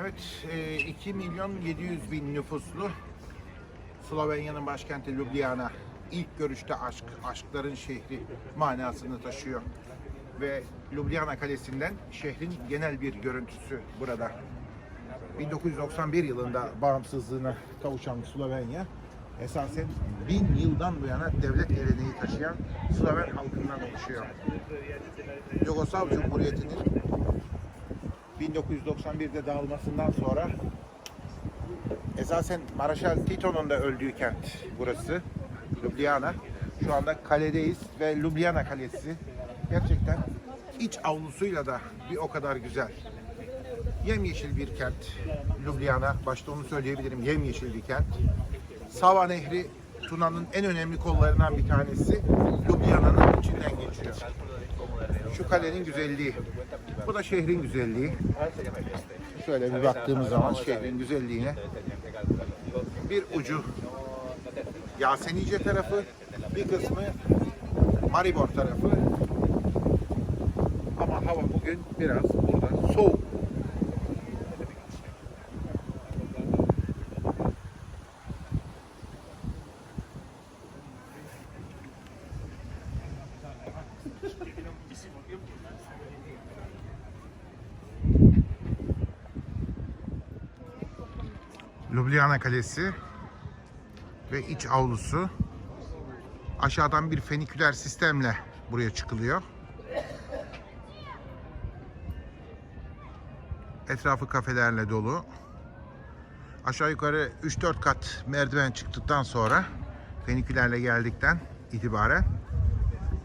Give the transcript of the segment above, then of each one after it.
Evet, e, 2 milyon 700 bin nüfuslu Slovenya'nın başkenti Ljubljana ilk görüşte aşk, aşkların şehri manasını taşıyor. Ve Ljubljana Kalesi'nden şehrin genel bir görüntüsü burada. 1991 yılında bağımsızlığına kavuşan Slovenya esasen bin yıldan bu yana devlet geleneği taşıyan Sloven halkından oluşuyor. Yugoslav Cumhuriyeti'nin 1991'de dağılmasından sonra esasen Maraşal Tito'nun da öldüğü kent burası. Ljubljana. Şu anda kaledeyiz ve Ljubljana Kalesi gerçekten iç avlusuyla da bir o kadar güzel. Yemyeşil bir kent. Ljubljana, başta onu söyleyebilirim, yemyeşil bir kent. Sava Nehri Tuna'nın en önemli kollarından bir tanesi Ljubljana'nın içinden geçiyor. Şu kalenin güzelliği. Bu da şehrin güzelliği. Şöyle bir baktığımız zaman şehrin güzelliğine bir ucu Yasenice tarafı, bir kısmı Maribor tarafı. Ama hava bugün biraz burada soğuk. Ljubljana Kalesi ve iç avlusu. Aşağıdan bir feniküler sistemle buraya çıkılıyor. Etrafı kafelerle dolu. Aşağı yukarı 3-4 kat merdiven çıktıktan sonra fenikülerle geldikten itibaren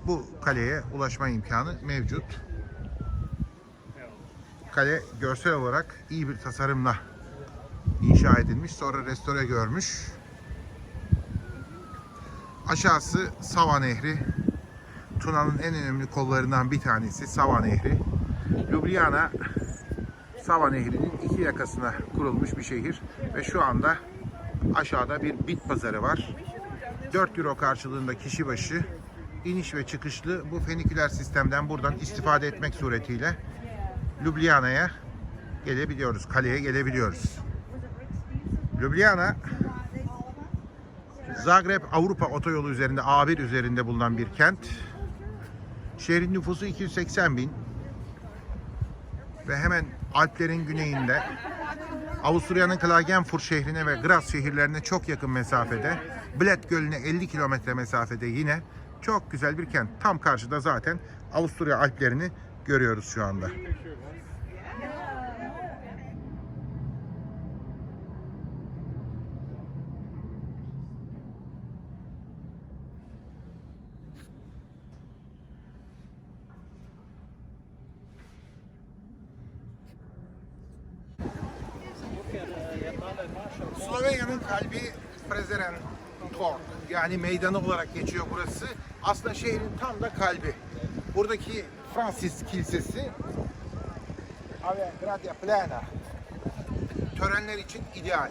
bu kaleye ulaşma imkanı mevcut. Kale görsel olarak iyi bir tasarımla inşa edilmiş, sonra restore görmüş. Aşağısı Sava Nehri. Tuna'nın en önemli kollarından bir tanesi Sava Nehri. Ljubljana Sava Nehri'nin iki yakasına kurulmuş bir şehir ve şu anda aşağıda bir bit pazarı var. 4 euro karşılığında kişi başı iniş ve çıkışlı bu feniküler sistemden buradan istifade etmek suretiyle Ljubljana'ya gelebiliyoruz, kaleye gelebiliyoruz. Ljubljana Zagreb Avrupa otoyolu üzerinde A1 üzerinde bulunan bir kent. Şehrin nüfusu 280 bin ve hemen Alplerin güneyinde Avusturya'nın Klagenfurt şehrine ve Graz şehirlerine çok yakın mesafede Bled Gölü'ne 50 kilometre mesafede yine çok güzel bir kent. Tam karşıda zaten Avusturya Alplerini görüyoruz şu anda. Slovenya'nın kalbi Prezeren Tork. Yani meydanı olarak geçiyor burası. Aslında şehrin tam da kalbi. Buradaki Fransis Kilisesi Ave Gradia Plana törenler için ideal.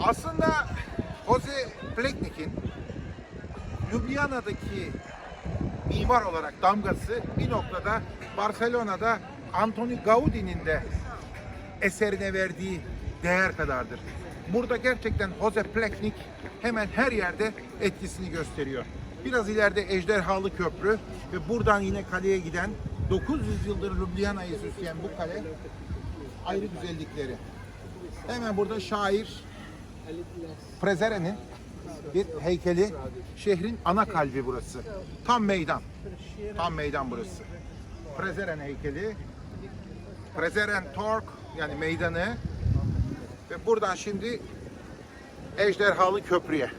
Aslında Jose Pleknik'in Ljubljana'daki mimar olarak damgası bir noktada Barcelona'da Antoni Gaudi'nin de eserine verdiği değer kadardır. Burada gerçekten Jose Pleknik hemen her yerde etkisini gösteriyor. Biraz ileride Ejderhalı Köprü ve buradan yine kaleye giden 900 yıldır Ljubljana'yı süsleyen bu kale ayrı güzellikleri. Hemen burada şair Prezere'nin bir heykeli. Şehrin ana kalbi burası. Tam meydan. Tam meydan burası. Prezeren heykeli. Prezeren Tork yani meydanı ve buradan şimdi Ejderhalı Köprü'ye.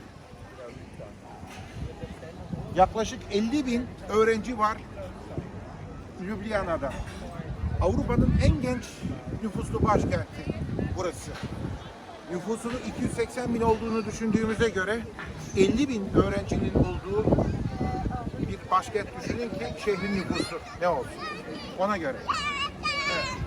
Yaklaşık 50 bin öğrenci var Ljubljana'da. Avrupa'nın en genç nüfuslu başkenti burası. Nüfusunun 280 bin olduğunu düşündüğümüze göre 50 bin öğrencinin olduğu bir başkent düşünün ki şehrin nüfusu ne olsun. Ona göre. Evet.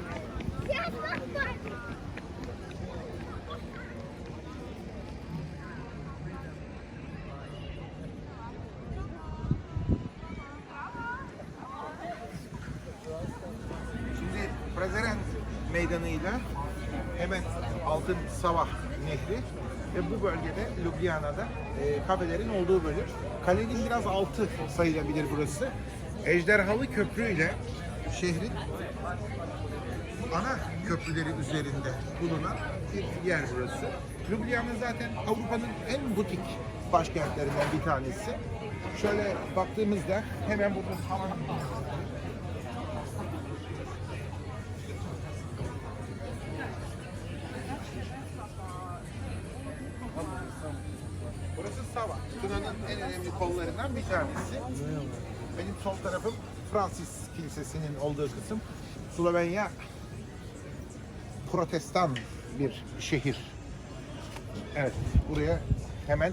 Meydanıyla hemen Altın Sava Nehri ve bu bölgede Ljubljana'da e, kafelerin olduğu bölüm. Kalenin biraz altı sayılabilir burası. Ejderhalı Köprü ile şehrin ana köprüleri üzerinde bulunan bir yer burası. Ljubljana zaten Avrupa'nın en butik başkentlerinden bir tanesi. Şöyle baktığımızda hemen burada Tuna'nın en önemli kollarından bir tanesi. Benim sol tarafım Fransis Kilisesi'nin olduğu kısım. Slovenya protestan bir şehir. Evet, buraya hemen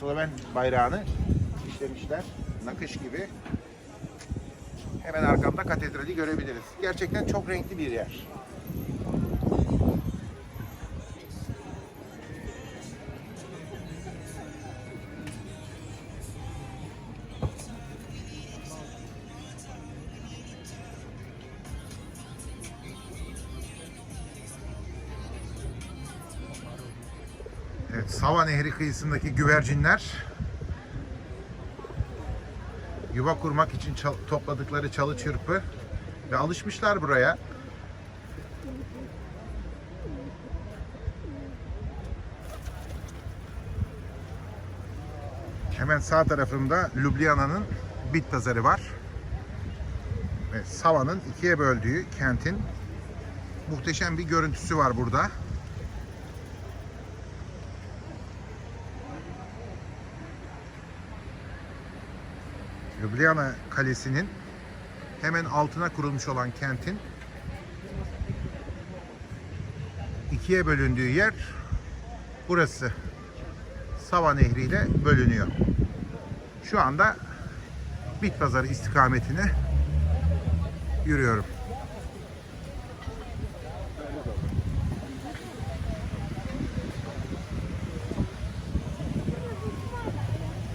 Sloven bayrağını işlemişler. Nakış gibi. Hemen arkamda katedrali görebiliriz. Gerçekten çok renkli bir yer. Nehri kıyısındaki güvercinler yuva kurmak için topladıkları çalı çırpı ve alışmışlar buraya. Hemen sağ tarafımda Ljubljana'nın bit pazarı var. Ve Sava'nın ikiye böldüğü kentin muhteşem bir görüntüsü var burada. Ljubljana Kalesi'nin hemen altına kurulmuş olan kentin ikiye bölündüğü yer burası. Sava Nehri ile bölünüyor. Şu anda Bit Pazarı istikametine yürüyorum.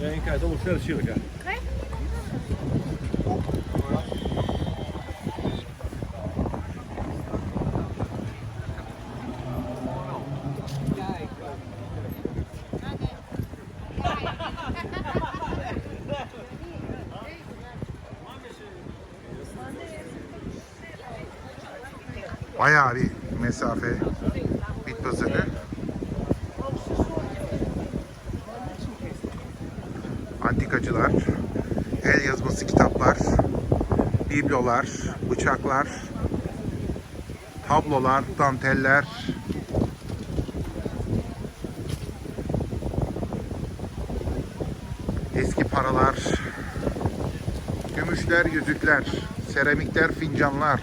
Ja, Bayağı bir mesafe Bit Pazarı. Antikacılar, el yazması kitaplar, biblolar, bıçaklar, tablolar, danteller, eski paralar, gümüşler, yüzükler, seramikler, fincanlar,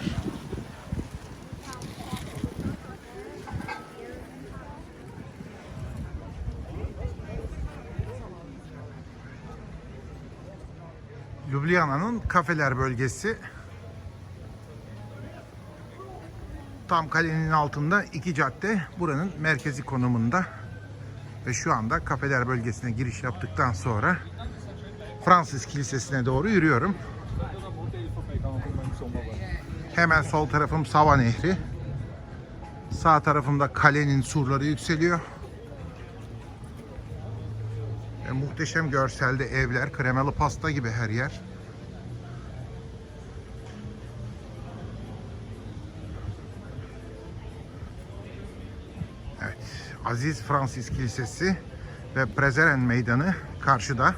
Ljubljana'nın kafeler bölgesi. Tam kalenin altında iki cadde buranın merkezi konumunda. Ve şu anda kafeler bölgesine giriş yaptıktan sonra Fransız Kilisesi'ne doğru yürüyorum. Hemen sol tarafım Sava Nehri. Sağ tarafımda kalenin surları yükseliyor. E, muhteşem görselde evler, kremalı pasta gibi her yer. Aziz Fransis Kilisesi ve Prezeren Meydanı karşıda.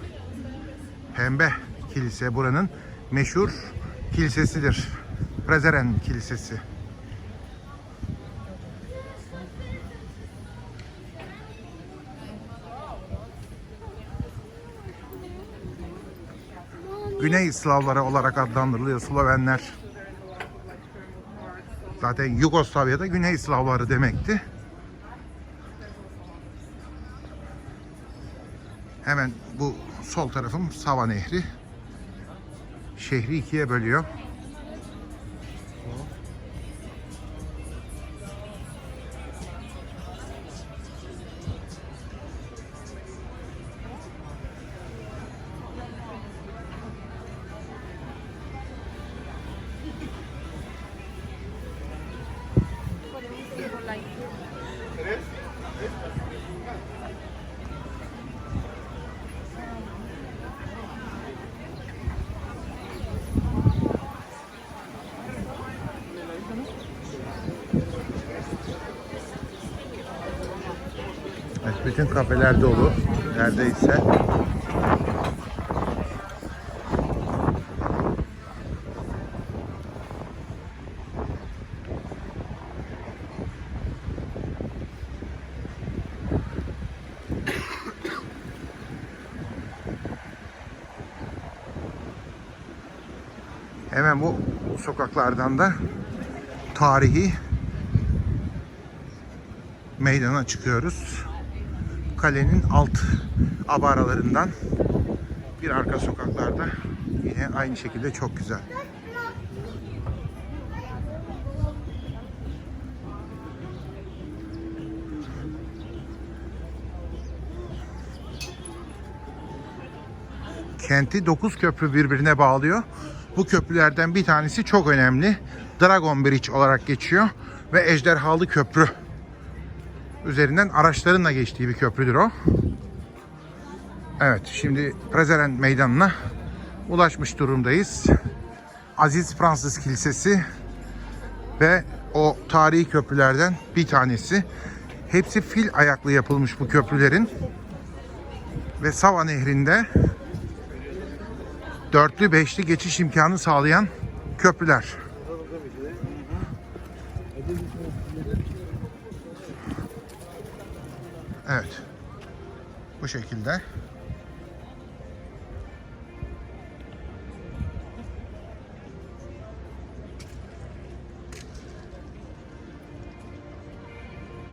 Pembe Kilise buranın meşhur kilisesidir. Prezeren Kilisesi. Güney Slavları olarak adlandırılıyor Slovenler. Zaten Yugoslavya'da Güney Slavları demekti. Hemen bu sol tarafım Sava Nehri. Şehri ikiye bölüyor. Bütün kafeler dolu neredeyse. Hemen bu sokaklardan da tarihi meydana çıkıyoruz. Kalenin alt abaralarından bir arka sokaklarda yine aynı şekilde çok güzel. Kenti 9 köprü birbirine bağlıyor. Bu köprülerden bir tanesi çok önemli. Dragon Bridge olarak geçiyor ve Ejderhalı Köprü üzerinden araçların da geçtiği bir köprüdür o. Evet, şimdi Prezeren Meydanı'na ulaşmış durumdayız. Aziz Fransız Kilisesi ve o tarihi köprülerden bir tanesi. Hepsi fil ayaklı yapılmış bu köprülerin. Ve Sava Nehri'nde dörtlü beşli geçiş imkanı sağlayan köprüler. Evet. Bu şekilde.